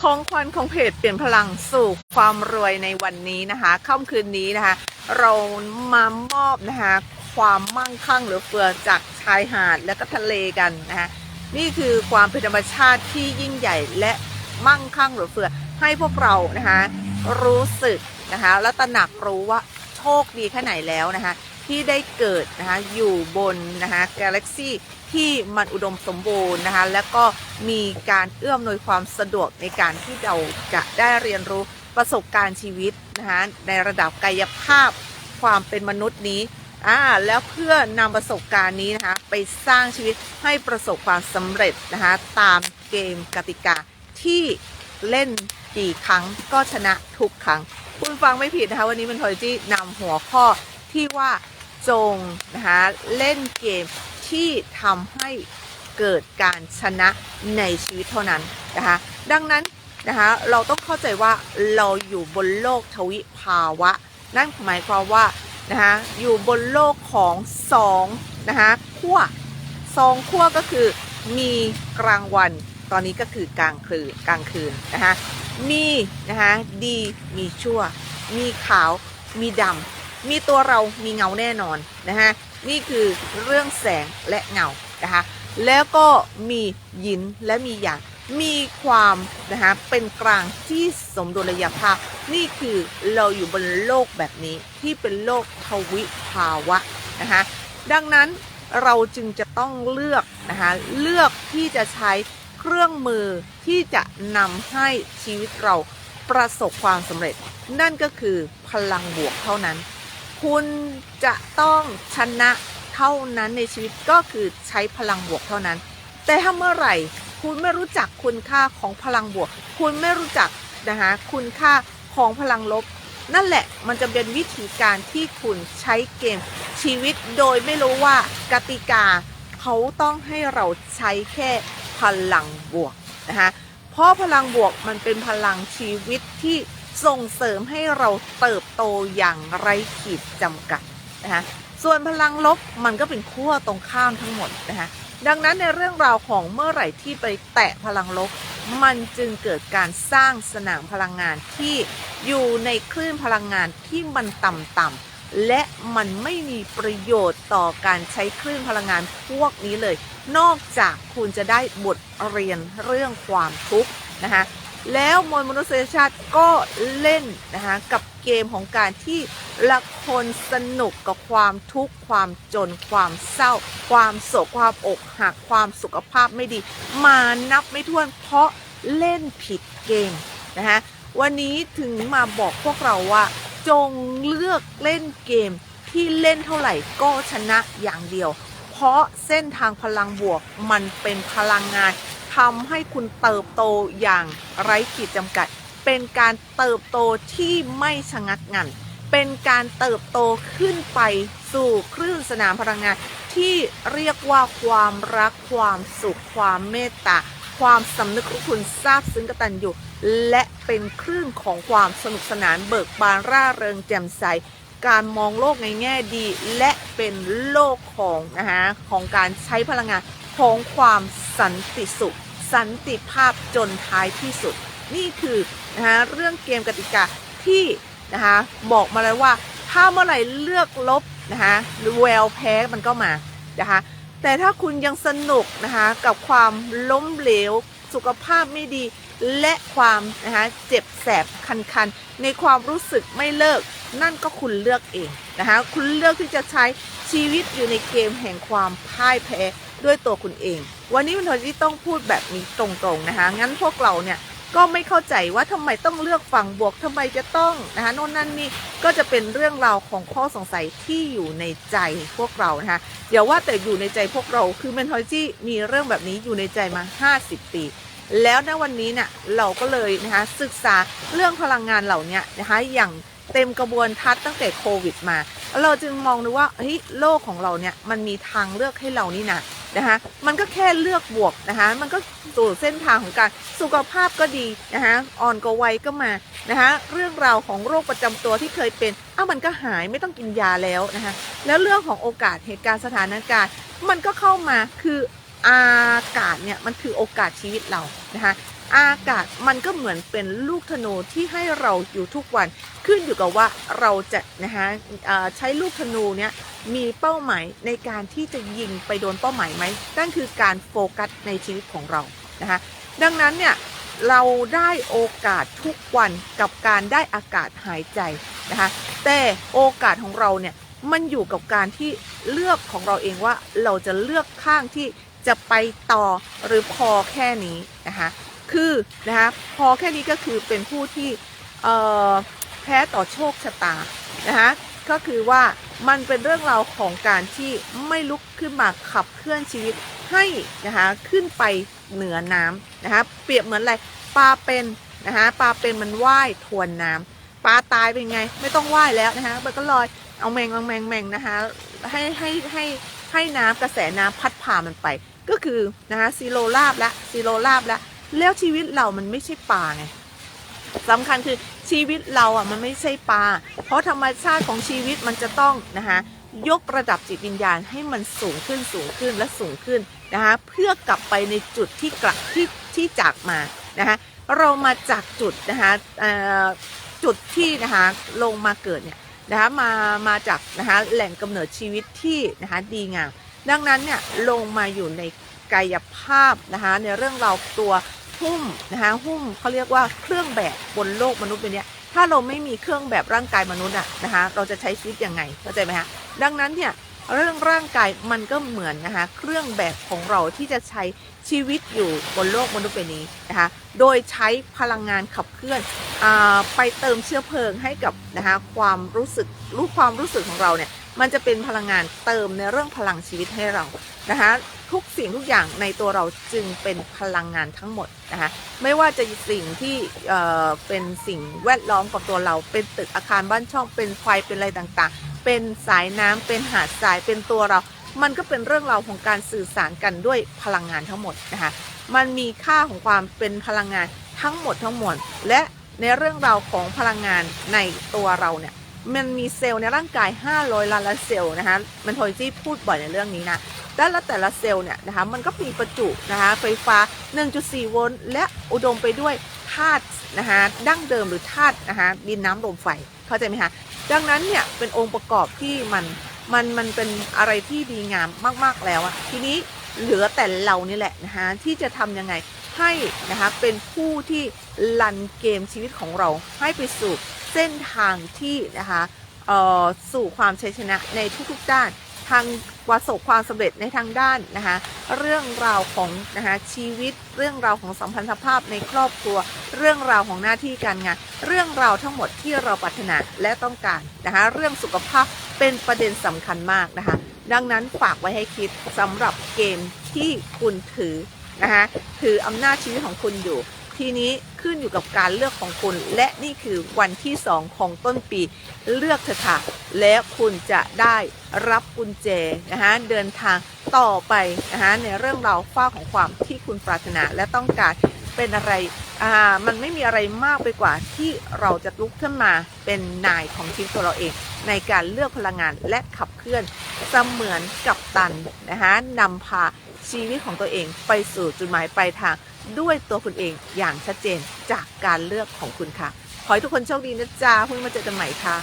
ของขวัญของเพจเปลี่ยนพลังสู่ความรวยในวันนี้นะคะค่ำคืนนี้นะคะ เรามามอบนะคะความมั่งคั่งหลือเฟือจากชายหาดและก็ทะเลกันนะคะนี่คือความเป็นธรรมชาติที่ยิ่งใหญ่และมั่งคั่งหลือเฟือให้พวกเรานะคะรู้สึกนะคะและตระหนักรู้ว่าโชคดีแค่ไหนแล้วนะคะที่ได้เกิดนะคะอยู่บนนะคะกาแล็กซี่ ที่มันอุดมสมบูรณ์นะคะ แล้วก็มีการเอื้อมหนวยความสะดวกในการที่เราจะได้เรียนรู้ประสบการณ์ชีวิตนะคะในระดับกายภาพความเป็นมนุษย์นี้อ่าแล้วเพื่อนำประสบการณ์นี้นะคะไปสร้างชีวิตให้ประสบความสำเร็จนะคะตามเกมกติกาที่เล่นกี่ครั้งก็ชนะทุกครั้ง คุณฟังไม่ผิดนะคะวันนี้เป็นทอยจี้นำหัวข้อที่ว่าจงนะคะเล่นเกม ที่ทำให้เกิดการชนะในชีวิตเท่านั้นนะคะ ดังนั้นนะคะเราต้องเข้าใจว่าเราอยู่บนโลกทวิภาวะ นั่นหมายความว่านะคะอยู่บนโลกของสองนะคะขั้วสองขั้วก็คือมีกลางวันตอนนี้ก็คือกลางคืนกลางคืนนะคะมีนะคะดีมีชั่ว มีขาว มีดำมีตัวเรามีเงาแน่นอนนะคะ นี่คือเรื่องแสงและเงานะคะแล้วก็มียินและมีหยางมีความนะคะเป็นกลางที่สมดุลยภาพ นี่คือเราอยู่บนโลกแบบนี้ที่เป็นโลกทวิภาวะนะคะดังนั้นเราจึงจะต้องเลือกนะคะเลือกที่จะใช้เครื่องมือที่จะนำให้ชีวิตเราประสบความสำเร็จ นั่นก็คือพลังบวกเท่านั้น คุณจะต้องชนะเท่านั้นในชีวิตก็คือใช้พลังบวกเท่านั้น แต่ถ้าเมื่อไหร่คุณไม่รู้จักคุณค่าของพลังบวก คุณไม่รู้จักนะคะคุณค่าของพลังลบ นั่นแหละมันจะเป็นวิธีการที่คุณใช้เกมชีวิตโดยไม่รู้ว่ากติกาเขาต้องให้เราใช้แค่พลังบวกนะคะเพราะพลังบวกมันเป็นพลังชีวิตที่ ส่งเสริมให้เราเติบโตอย่างไร้ขีดจำกัดนะคะส่วนพลังลบมันก็เป็นขั้วตรงข้ามทั้งหมดนะคะดังนั้นในเรื่องราวของเมื่อไหร่ที่ไปแตะพลังลบ มันจึงเกิดการสร้างสนามพลังงานที่อยู่ในคลื่นพลังงานที่มันต่ำๆและมันไม่มีประโยชน์ต่อการใช้คลื่นพลังงานพวกนี้เลย นอกจากคุณจะได้บทเรียนเรื่องความทุกข์นะคะ แล้วมวลมนุษยชาติก็เล่นนะคะกับเกมของการที่ละคนสนุกกับความทุกข์ความจนความเศร้า ความโศกความอกหักความสุขภาพไม่ดี มานับไม่ถ้วนเพราะเล่นผิดเกมนะคะวันนี้ถึงมาบอกพวกเราว่า จงเลือกเล่นเกมที่เล่นเท่าไหร่ก็ชนะอย่างเดียว เพราะเส้นทางพลังบวกมันเป็นพลังงาน ทำให้คุณเติบโตอย่างไร้ขีดจำกัด เป็นการเติบโตที่ไม่ชะงักงัน เป็นการเติบโตขึ้นไปสู่คลื่นสนามพลังงาน ที่เรียกว่าความรักความสุขความเมตตาความสำนึกรู้คุณทราบซึ้งกตัญญูและเป็นคลื่นของความสนุกสนานเบิกบานร่าเริงแจ่มใส การมองโลกในแง่ดี และเป็นโลกของนะคะของการใช้พลังงาน ของความสันติสุข สันติภาพจนท้ายที่สุด นี่คือนะคะเรื่องเกมกติกาที่นะคะบอกมาเลยว่า ถ้าเมื่อไหร่เลือกลบนะคะหรือแววแพ้มันก็มานะคะแต่ถ้าคุณยังสนุกนะคะกับความล้มเหลว สุขภาพไม่ดี และความนะคะเจ็บแสบคันๆ ในความรู้สึกไม่เลิก นั่นก็คุณเลือกเองนะคะคุณเลือกที่จะใช้ชีวิตอยู่ในเกมแห่งความพ่ายแพ้ ด้วยตัวคุณเอง วันนี้มันที่ต้องพูดแบบนี้ตรงๆนะคะ งั้นพวกเราเนี่ยก็ไม่เข้าใจว่าทำไมต้องเลือกฝั่งบวกทำไมจะต้องนะคะโน่นนั่นนี่ก็จะเป็นเรื่องราวของข้อสงสัยที่อยู่ในใจพวกเรานะคะอย่าว่าแต่อยู่ในใจพวกเราคือเมนทอยจี้มีเรื่องแบบนี้อยู่ในใจมา 50 ปี แล้วณวันนี้เนี่ยเราก็เลยนะคะศึกษาเรื่องพลังงานเหล่านี้นะคะอย่างเต็มกระบวนทัศน์ตั้งแต่โควิดมา เราจึงมองดูว่าเฮ้ยโลกของเราเนี่ยมันมีทางเลือกให้เรานี่นะ นะคะมันก็แค่เลือกบวกนะคะมันก็สู่เส้นทางของการสุขภาพก็ดีนะคะอ่อนก็ไวก็มานะคะเรื่องราวของโรคประจำตัวที่เคยเป็นอ้าวมันก็หายไม่ต้องกินยาแล้วนะคะแล้วเรื่องของโอกาสเหตุการณ์สถานการณ์ มันก็เข้ามาคือ อากาศเนี่ยมันคือโอกาสชีวิตเรานะคะอากาศมันก็เหมือนเป็นลูกธนูที่ให้เราอยู่ทุกวัน ขึ้นอยู่กับว่าเราจะนะคะใช้ลูกธนูเนี่ยมีเป้าหมายในการที่จะยิงไปโดนเป้าหมายไหมนั่นคือการโฟกัสในชีวิตของเรานะคะดังนั้นเนี่ยเราได้โอกาสทุกวันกับการได้อากาศหายใจนะคะแต่โอกาสของเราเนี่ยมันอยู่กับการที่เลือกของเราเองว่าเราจะเลือกข้างที่ จะไปต่อหรือพอแค่นี้นะคะคือนะคะพอแค่นี้ก็คือเป็นผู้ที่แพ้ต่อโชคชะตานะคะก็คือว่ามันเป็นเรื่องราวของการที่ไม่ลุกขึ้นมาขับเคลื่อนชีวิตให้นะคะขึ้นไปเหนือน้ำนะคะเปรียบเหมือนอะไรปลาเป็นนะคะปลาเป็นมันว่ายทวนน้ำปลาตายเป็นไง ไม่ต้องว่ายแล้วนะคะมันก็ลอยเอาแมงเอาแมงแมงนะคะให้ให้ให้ให้น้ำกระแสน้ำพัด มันไป ก็คือนะคะซีโรลาบและซีโรลาบแล้วแล้วชีวิตเรามันไม่ใช่ปลาไงสำคัญคือชีวิตเราอะมันไม่ใช่ปลาเพราะธรรมชาติของชีวิตมันจะต้องนะคะยกระดับจิตวิญญาณให้มันสูงขึ้นสูงขึ้นและสูงขึ้นนะคะเพื่อกลับไปในจุดที่กลับที่ที่จากมานะคะเรามาจากจุดนะคะจุดที่นะคะลงมาเกิดเนี่ยนะคะมามาจากนะคะแหล่งกำเนิดชีวิตที่นะคะดีงาม ดังนั้นเนี่ยลงมาอยู่ในกายภาพนะคะในเรื่องราวตัวหุ้มนะคะหุ้มเขาเรียกว่าเครื่องแบบบนโลกมนุษย์ใบเนี้ยถ้าเราไม่มีเครื่องแบบร่างกายมนุษย์อะนะคะเราจะใช้ชีวิตยังไงเข้าใจไหมคะดังนั้นเนี่ยเรื่องร่างกายมันก็เหมือนนะคะเครื่องแบบของเราที่จะใช้ชีวิตอยู่บนโลกมนุษย์ใบนี้นะคะโดยใช้พลังงานขับเคลื่อนอาไปเติมเชื้อเพลิงให้กับนะคะความรู้สึกรู้ความรู้สึกของเราเนี่ย มันจะเป็นพลังงานเติมในเรื่องพลังชีวิตให้เรานะคะทุกสิ่งทุกอย่างในตัวเราจึงเป็นพลังงานทั้งหมดนะคะไม่ว่าจะสิ่งที่เอ่อเป็นสิ่งแวดล้อมกับตัวเรา เป็นตึกอาคารบ้านช่องเป็นไฟเป็นอะไรต่างๆ เป็นสายน้ำเป็นหาดทรายเป็นตัวเรา มันก็เป็นเรื่องราวของการสื่อสารกันด้วยพลังงานทั้งหมดนะคะมันมีค่าของความเป็นพลังงานทั้งหมดทั้งมวลและในเรื่องราวของพลังงานในตัวเราเนี่ย มันมีเซลล์ในร่างกาย 500 ล้านล้านเซลล์นะคะมันโทยที่พูดบ่อยในเรื่องนี้นะแต่ละแต่ละเซลล์เนี่ยนะคะมันก็มีประจุนะคะไฟฟ้า 1.4 โวลต์และอุดมไปด้วยธาตุนะคะดั้งเดิมหรือธาตุนะคะดินน้ำลมไฟเข้าใจไหมคะดังนั้นเนี่ยเป็นองค์ประกอบที่มันมันมันเป็นอะไรที่ดีงามมาก ๆ แล้วอะทีนี้เหลือแต่เรานี่แหละนะคะที่จะทำยังไง ให้นะคะเป็นผู้ที่ลันเกมชีวิตของเราให้ไปสู่เส้นทางที่นะคะเอ่อสู่ความชัยชนะในทุกๆด้านทางประสบความสำเร็จในทางด้านนะคะเรื่องราวของนะคะชีวิตเรื่องราวของสัมพันธภาพในครอบครัว เรื่องราวของหน้าที่การงาน เรื่องราวทั้งหมดที่เราปรารถนาและต้องการนะคะเรื่องสุขภาพเป็นประเด็นสำคัญมากนะคะดังนั้นฝากไว้ให้คิดสำหรับเกมที่คุณถือ นะคะคืออำนาจชีวิตของคุณอยู่ ทีนี้ขึ้นอยู่กับการเลือกของคุณ และนี่คือวันที่ 2 ของต้นปีเลือกเถอะค่ะ แล้วคุณจะได้รับกุญแจนะคะเดินทางต่อไปนะคะในเรื่องราวฝ้าของความที่คุณปรารถนาและต้องการเป็นอะไร อ่ามันไม่มีอะไรมากไปกว่าที่เราจะลุกขึ้นมาเป็นนายของชีวิตตัวเราเอง ในการเลือกพลังงานและขับเคลื่อนเสมือนกับตันนะคะนำพาชีวิตของตัวเองไปสู่จุดหมายปลายทางด้วยตัวคุณเองอย่างชัดเจนจากการเลือกของคุณค่ะ ขอให้ทุกคนโชคดีนะจ๊ะพรุ่งนี้มาเจอกันใหม่ค่ะ